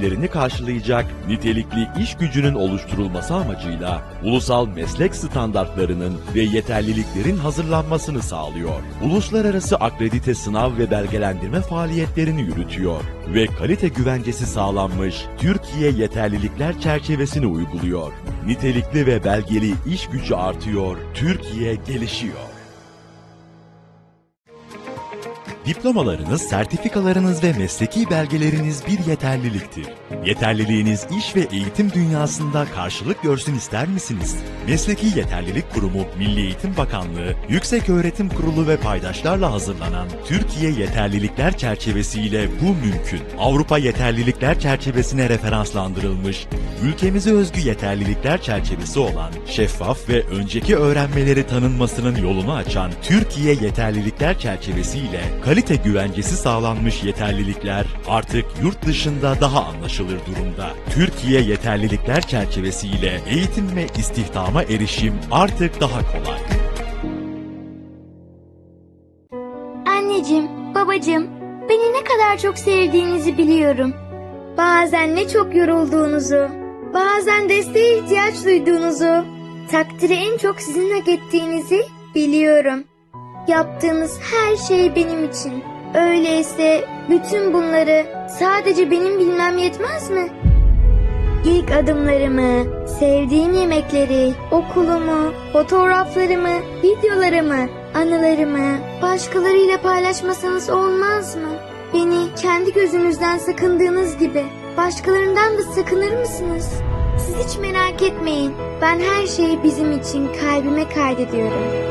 ihtiyaçlarını karşılayacak nitelikli iş gücünün oluşturulması amacıyla ulusal meslek standartlarının ve yeterliliklerin hazırlanmasını sağlıyor. Uluslararası akredite sınav ve belgelendirme faaliyetlerini yürütüyor ve kalite güvencesi sağlanmış Türkiye yeterlilikler çerçevesini uyguluyor. Nitelikli ve belgeli iş gücü artıyor, Türkiye gelişiyor. Diplomalarınız, sertifikalarınız ve mesleki belgeleriniz bir yeterliliktir. Yeterliliğiniz iş ve eğitim dünyasında karşılık görsün ister misiniz? Mesleki Yeterlilik Kurumu, Milli Eğitim Bakanlığı, Yükseköğretim Kurulu ve paydaşlarla hazırlanan Türkiye Yeterlilikler Çerçevesiyle bu mümkün. Avrupa Yeterlilikler Çerçevesine referanslandırılmış, ülkemize özgü yeterlilikler çerçevesi olan, şeffaf ve önceki öğrenmeleri tanınmasının yolunu açan Türkiye Yeterlilikler Çerçevesiyle kalite güvencesi sağlanmış yeterlilikler artık yurt dışında daha anlaşılır durumda. Türkiye Yeterlilikler Çerçevesiyle eğitim ve istihdama erişim artık daha kolay. Anneciğim, babacığım, beni ne kadar çok sevdiğinizi biliyorum. Bazen ne çok yorulduğunuzu, bazen desteğe ihtiyaç duyduğunuzu, takdiri en çok sizin hak ettiğinizi biliyorum. Yaptığınız her şey benim için. Öyleyse bütün bunları sadece benim bilmem yetmez mi? İlk adımlarımı, sevdiğim yemekleri, okulumu, fotoğraflarımı, videolarımı, anılarımı başkalarıyla paylaşmasanız olmaz mı? Beni kendi gözünüzden sakındığınız gibi başkalarından da sakınır mısınız? Siz hiç merak etmeyin. Ben her şeyi bizim için kalbime kaydediyorum.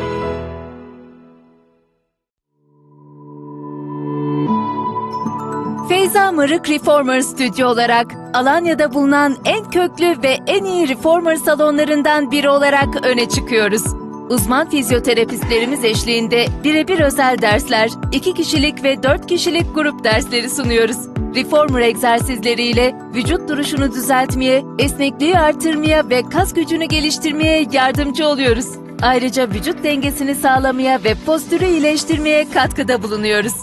Feyza Mırık Reformer Stüdyo olarak Alanya'da bulunan en köklü ve en iyi reformer salonlarından biri olarak öne çıkıyoruz. Uzman fizyoterapistlerimiz eşliğinde birebir özel dersler, iki kişilik ve dört kişilik grup dersleri sunuyoruz. Reformer egzersizleriyle vücut duruşunu düzeltmeye, esnekliği artırmaya ve kas gücünü geliştirmeye yardımcı oluyoruz. Ayrıca vücut dengesini sağlamaya ve postürü iyileştirmeye katkıda bulunuyoruz.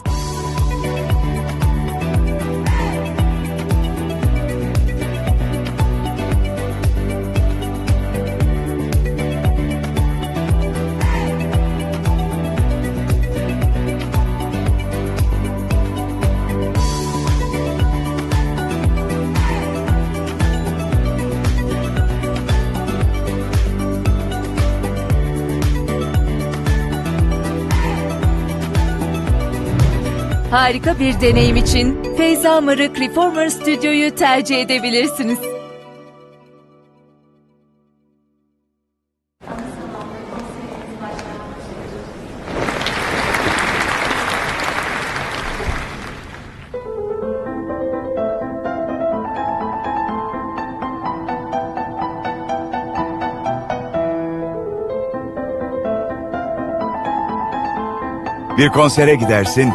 Harika bir deneyim için Feyza Mırık Reformer Stüdyo'yu tercih edebilirsiniz. Bir konsere gidersin,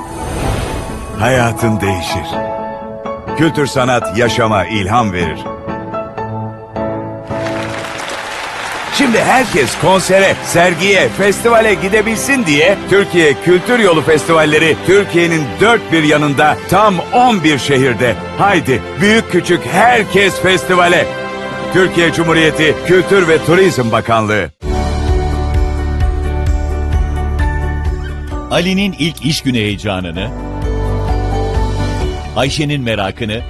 hayatın değişir. Kültür sanat yaşama ilham verir. Şimdi herkes konsere, sergiye, festivale gidebilsin diye Türkiye Kültür Yolu Festivalleri Türkiye'nin dört bir yanında tam 11 şehirde. Haydi büyük küçük herkes festivale. Türkiye Cumhuriyeti Kültür ve Turizm Bakanlığı. Ali'nin ilk iş günü heyecanını, Ayşe'nin merakını,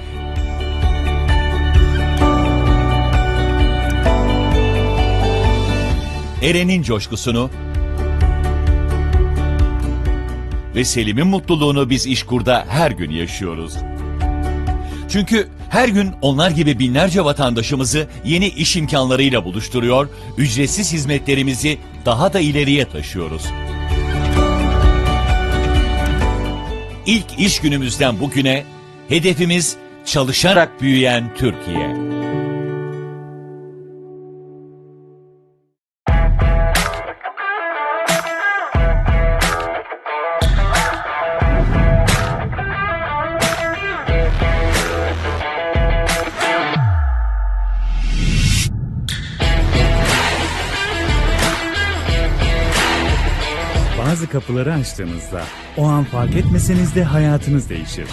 Eren'in coşkusunu ve Selim'in mutluluğunu biz İşkur'da her gün yaşıyoruz. Çünkü her gün onlar gibi binlerce vatandaşımızı yeni iş imkanlarıyla buluşturuyor, ücretsiz hizmetlerimizi daha da ileriye taşıyoruz. İlk iş günümüzden bugüne hedefimiz çalışarak büyüyen Türkiye. Kapıları açtığınızda o an fark etmeseniz de hayatınız değişir.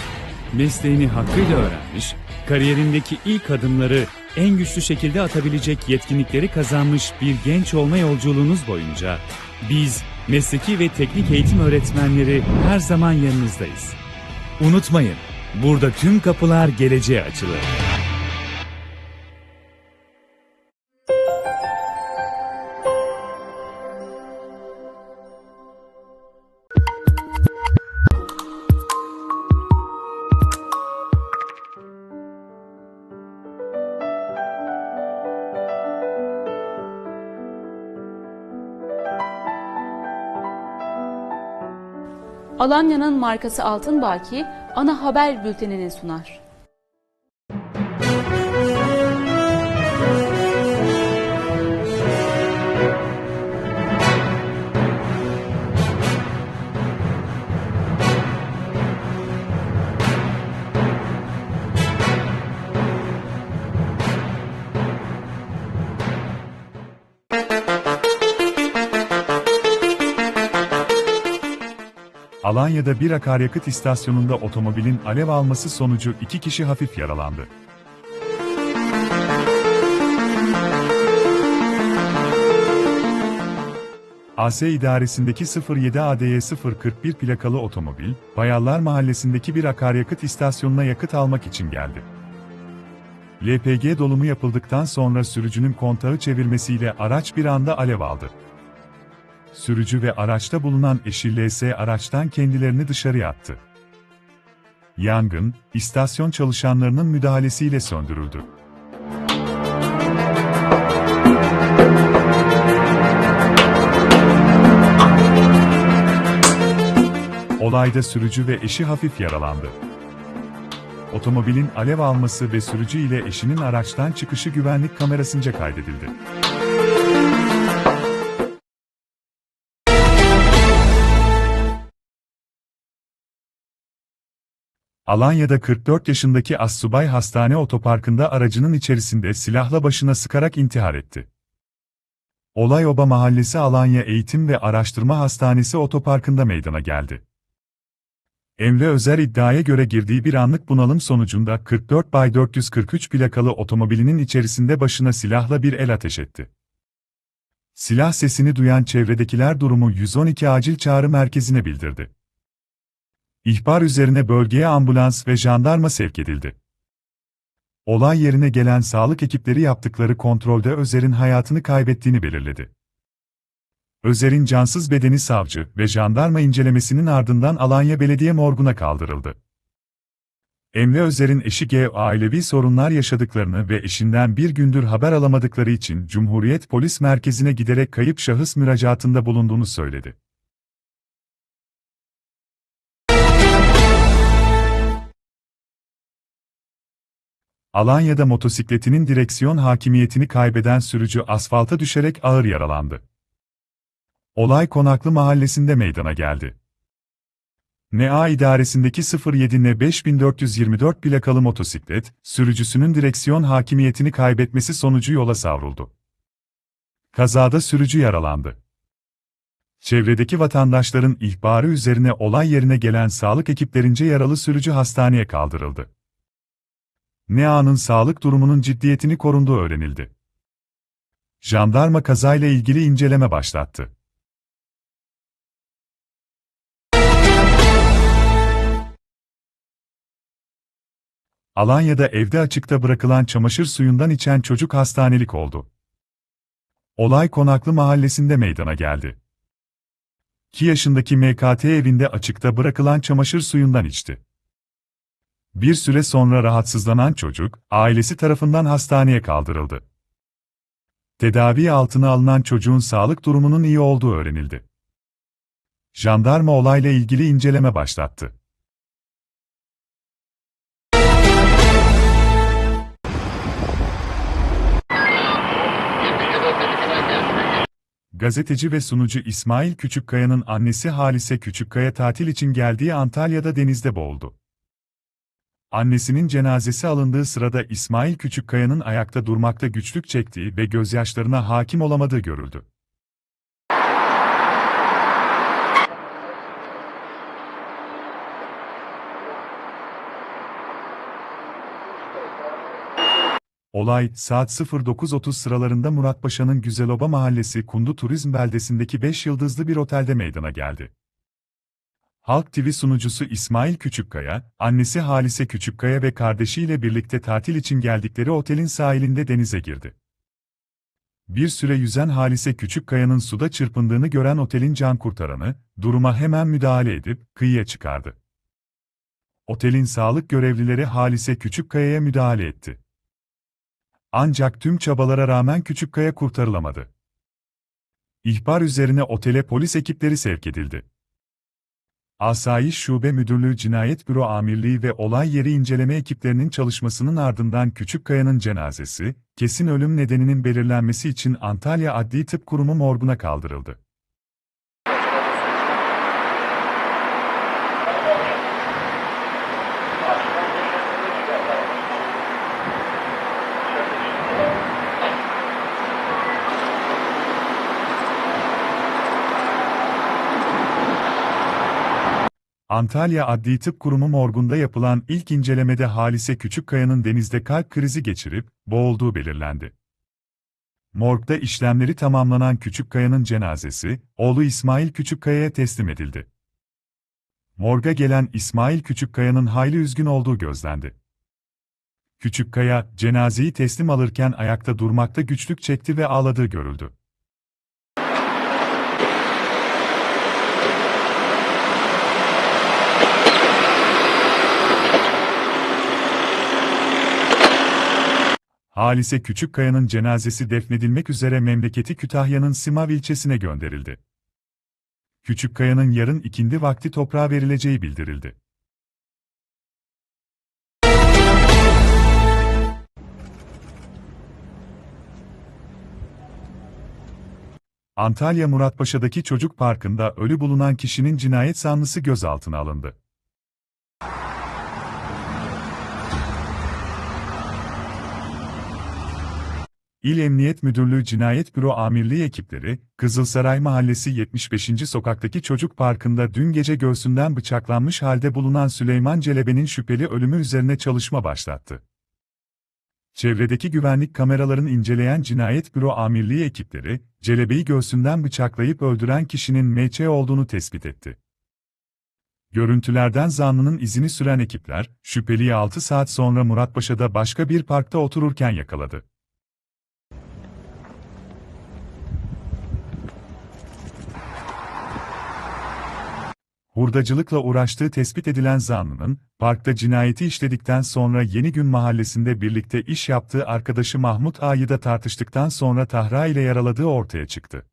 Mesleğini hakkıyla öğrenmiş, kariyerindeki ilk adımları en güçlü şekilde atabilecek yetkinlikleri kazanmış bir genç olma yolculuğunuz boyunca biz mesleki ve teknik eğitim öğretmenleri her zaman yanınızdayız. Unutmayın, burada tüm kapılar geleceğe açılır. Alanya'nın markası Altın Baki ana haber bültenini sunar. Alanya'da bir akaryakıt istasyonunda otomobilin alev alması sonucu iki kişi hafif yaralandı. AS idaresindeki 07 ADY 041 plakalı otomobil, Bayallar Mahallesi'ndeki bir akaryakıt istasyonuna yakıt almak için geldi. LPG dolumu yapıldıktan sonra sürücünün kontağı çevirmesiyle araç bir anda alev aldı. Sürücü ve araçta bulunan eşi LS araçtan kendilerini dışarıya attı. Yangın, istasyon çalışanlarının müdahalesiyle söndürüldü. Olayda sürücü ve eşi hafif yaralandı. Otomobilin alev alması ve sürücü ile eşinin araçtan çıkışı güvenlik kamerasınca kaydedildi. Alanya'da 44 yaşındaki Assubay Hastane Otoparkı'nda aracının içerisinde silahla başına sıkarak intihar etti. Olay Oba Mahallesi Alanya Eğitim ve Araştırma Hastanesi Otoparkı'nda meydana geldi. Emre Özer iddiaya göre girdiği bir anlık bunalım sonucunda 44 bay 443 plakalı otomobilinin içerisinde başına silahla bir el ateş etti. Silah sesini duyan çevredekiler durumu 112 acil çağrı merkezine bildirdi. İhbar üzerine bölgeye ambulans ve jandarma sevk edildi. Olay yerine gelen sağlık ekipleri yaptıkları kontrolde Özer'in hayatını kaybettiğini belirledi. Özer'in cansız bedeni savcı ve jandarma incelemesinin ardından Alanya Belediye Morgu'na kaldırıldı. Emre Özer'in eşi G. ailevi sorunlar yaşadıklarını ve eşinden bir gündür haber alamadıkları için Cumhuriyet Polis Merkezi'ne giderek kayıp şahıs müracaatında bulunduğunu söyledi. Alanya'da motosikletinin direksiyon hakimiyetini kaybeden sürücü asfalta düşerek ağır yaralandı. Olay Konaklı Mahallesi'nde meydana geldi. NA idaresindeki 07 N 5424 plakalı motosiklet, sürücüsünün direksiyon hakimiyetini kaybetmesi sonucu yola savruldu. Kazada sürücü yaralandı. Çevredeki vatandaşların ihbarı üzerine olay yerine gelen sağlık ekiplerince yaralı sürücü hastaneye kaldırıldı. NEA'nın sağlık durumunun ciddiyetini korunduğu öğrenildi. Jandarma kazayla ilgili inceleme başlattı. Alanya'da evde açıkta bırakılan çamaşır suyundan içen çocuk hastanelik oldu. Olay Konaklı Mahallesi'nde meydana geldi. 2 yaşındaki MKT evinde açıkta bırakılan çamaşır suyundan içti. Bir süre sonra rahatsızlanan çocuk, ailesi tarafından hastaneye kaldırıldı. Tedavi altına alınan çocuğun sağlık durumunun iyi olduğu öğrenildi. Jandarma olayla ilgili inceleme başlattı. Gazeteci ve sunucu İsmail Küçükkaya'nın annesi Halise Küçükkaya tatil için geldiği Antalya'da denizde boğuldu. Annesinin cenazesi alındığı sırada İsmail Küçükkaya'nın ayakta durmakta güçlük çektiği ve gözyaşlarına hakim olamadığı görüldü. Olay, saat 09.30 sıralarında Muratpaşa'nın Güzeloba Mahallesi Kundu Turizm Beldesi'ndeki 5 yıldızlı bir otelde meydana geldi. Halk TV sunucusu İsmail Küçükkaya, annesi Halise Küçükkaya ve kardeşiyle birlikte tatil için geldikleri otelin sahilinde denize girdi. Bir süre yüzen Halise Küçükkaya'nın suda çırpındığını gören otelin can kurtaranı, duruma hemen müdahale edip kıyıya çıkardı. Otelin sağlık görevlileri Halise Küçükkaya'ya müdahale etti. Ancak tüm çabalara rağmen Küçükkaya kurtarılamadı. İhbar üzerine otele polis ekipleri sevk edildi. Asayiş Şube Müdürlüğü Cinayet Büro Amirliği ve olay yeri inceleme ekiplerinin çalışmasının ardından Küçükkaya'nın cenazesi, kesin ölüm nedeninin belirlenmesi için Antalya Adli Tıp Kurumu morguna kaldırıldı. Antalya Adli Tıp Kurumu morgunda yapılan ilk incelemede Halise Küçükkaya'nın denizde kalp krizi geçirip boğulduğu belirlendi. Morgda işlemleri tamamlanan Küçükkaya'nın cenazesi, oğlu İsmail Küçükkaya'ya teslim edildi. Morga gelen İsmail Küçükkaya'nın hayli üzgün olduğu gözlendi. Küçükkaya, cenazeyi teslim alırken ayakta durmakta güçlük çekti ve ağladığı görüldü. Halise Küçükkaya'nın cenazesi defnedilmek üzere memleketi Kütahya'nın Simav ilçesine gönderildi. Küçükkaya'nın yarın ikindi vakti toprağa verileceği bildirildi. Antalya Muratpaşa'daki çocuk parkında ölü bulunan kişinin cinayet zanlısı gözaltına alındı. İl Emniyet Müdürlüğü Cinayet Büro Amirliği ekipleri, Kızılsaray Mahallesi 75. sokaktaki çocuk parkında dün gece göğsünden bıçaklanmış halde bulunan Süleyman Celebe'nin şüpheli ölümü üzerine çalışma başlattı. Çevredeki güvenlik kameralarını inceleyen Cinayet Büro Amirliği ekipleri, Celebe'yi göğsünden bıçaklayıp öldüren kişinin M.Ç. olduğunu tespit etti. Görüntülerden zanlının izini süren ekipler, şüpheliyi 6 saat sonra Muratpaşa'da başka bir parkta otururken yakaladı. Hurdacılıkla uğraştığı tespit edilen zanlının, parkta cinayeti işledikten sonra Yeni Gün mahallesinde birlikte iş yaptığı arkadaşı Mahmut Ağa'yı da tartıştıktan sonra Tahra ile yaraladığı ortaya çıktı.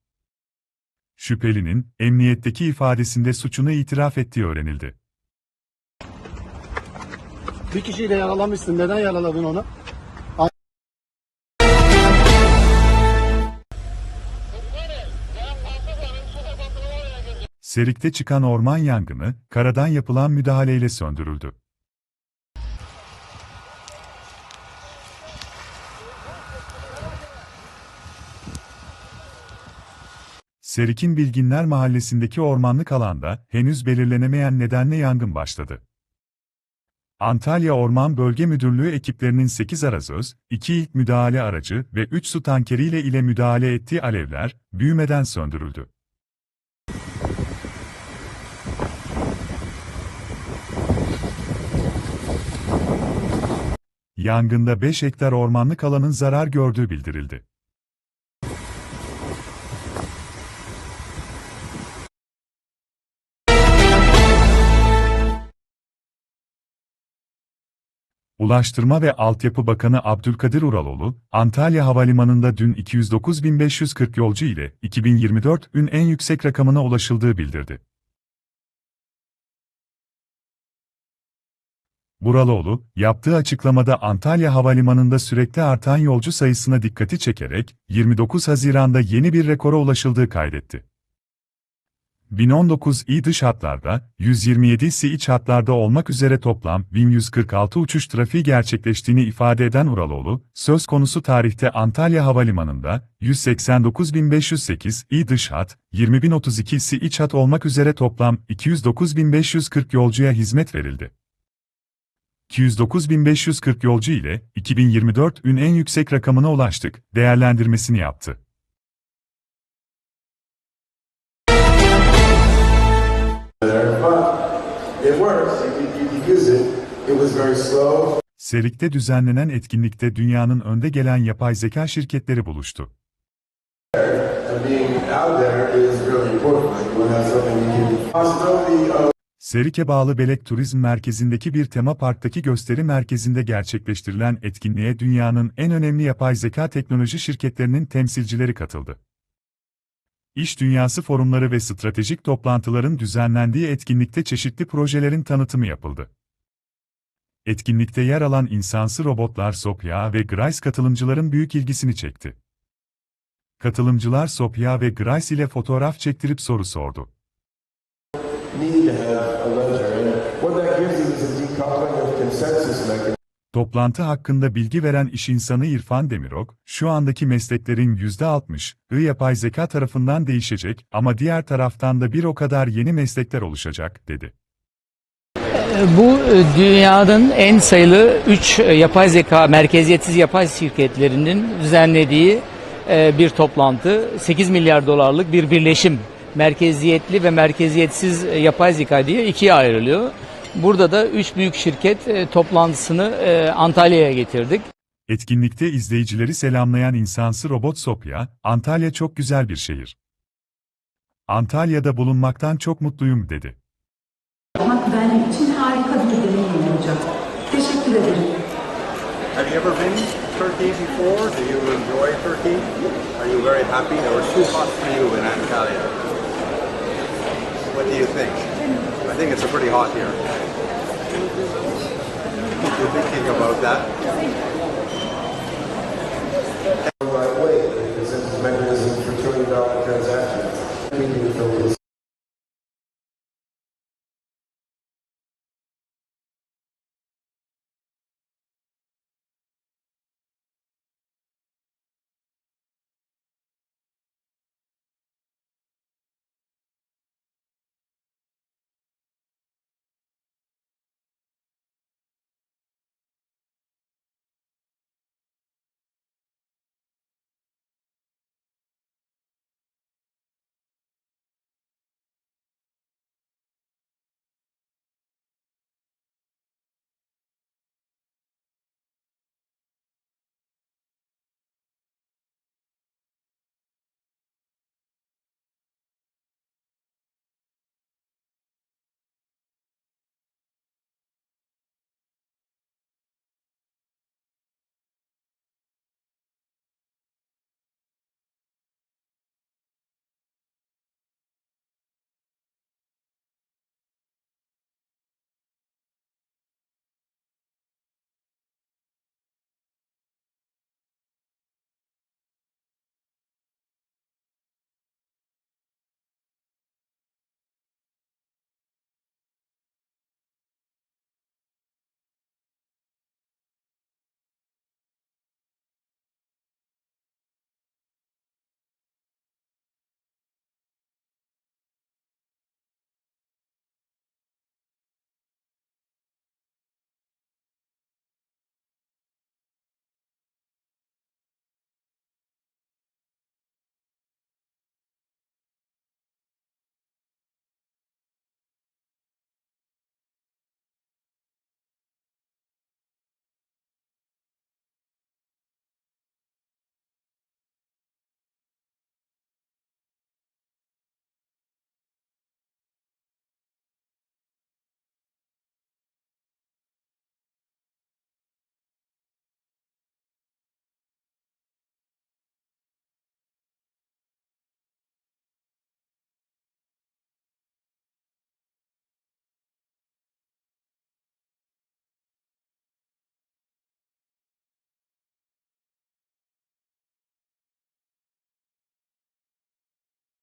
Şüphelinin, emniyetteki ifadesinde suçunu itiraf ettiği öğrenildi. Bir kişiyi de yaralamışsın. Neden yaraladın onu? Serik'te çıkan orman yangını, karadan yapılan müdahaleyle söndürüldü. Serik'in Bilginler Mahallesi'ndeki ormanlık alanda, henüz belirlenemeyen nedenle yangın başladı. Antalya Orman Bölge Müdürlüğü ekiplerinin 8 arazöz, 2 ilk müdahale aracı ve 3 su tankeriyle ile müdahale ettiği alevler, büyümeden söndürüldü. Yangında 5 hektar ormanlık alanın zarar gördüğü bildirildi. Ulaştırma ve Altyapı Bakanı Abdülkadir Uraloğlu, Antalya Havalimanı'nda dün 209.540 yolcu ile 2024 ün en yüksek rakamına ulaşıldığı bildirdi. Buraloğlu, yaptığı açıklamada Antalya Havalimanı'nda sürekli artan yolcu sayısına dikkati çekerek, 29 Haziran'da yeni bir rekora ulaşıldığı kaydetti. 1019 i dış hatlarda, 127 si iç hatlarda olmak üzere toplam 1146 uçuş trafiği gerçekleştiğini ifade eden Uraloğlu, söz konusu tarihte Antalya Havalimanı'nda 189.508 i dış hat, 20.032 si iç hat olmak üzere toplam 209.540 yolcuya hizmet verildi. 209.540 yolcu ile 2024 ün en yüksek rakamına ulaştık değerlendirmesini yaptı. You, you, you. Serik'te düzenlenen etkinlikte dünyanın önde gelen yapay zeka şirketleri buluştu. Being out there is really important. Like when that's something you can. Possibility of Serik'e bağlı Belek Turizm Merkezi'ndeki bir tema parktaki gösteri merkezinde gerçekleştirilen etkinliğe dünyanın en önemli yapay zeka teknoloji şirketlerinin temsilcileri katıldı. İş dünyası forumları ve stratejik toplantıların düzenlendiği etkinlikte çeşitli projelerin tanıtımı yapıldı. Etkinlikte yer alan insansı robotlar Sopya ve Grice katılımcıların büyük ilgisini çekti. Katılımcılar Sopya ve Grice ile fotoğraf çektirip soru sordu. Need to have a ledger. And what that gives you is a decoupling of consensus mechanism. Toplantı hakkında bilgi veren iş insanı İrfan Demirok, şu andaki mesleklerin %60'ı yapay zeka tarafından değişecek ama diğer taraftan da bir o kadar yeni meslekler oluşacak, dedi. Bu e, dünyanın en sayılı 3 yapay zeka, merkeziyetsiz yapay şirketlerinin düzenlediği e, bir toplantı. 8 milyar dolarlık bir birleşim. Merkeziyetli ve merkeziyetsiz e, yapay zeka diye ikiye ayrılıyor. Burada da 3 büyük şirket e, toplantısını e, Antalya'ya getirdik. Etkinlikte izleyicileri selamlayan insansı robot Sopya, Antalya çok güzel bir şehir. Antalya'da bulunmaktan çok mutluyum, dedi. yapmak benim için harika bir deneyim olacak. Teşekkür ederim. Have you ever been to Turkey before? Do you enjoy Turkey? Are you very happy or too hot for you in Antalya? What do you think? I think it's a pretty hot here. You're thinking about that?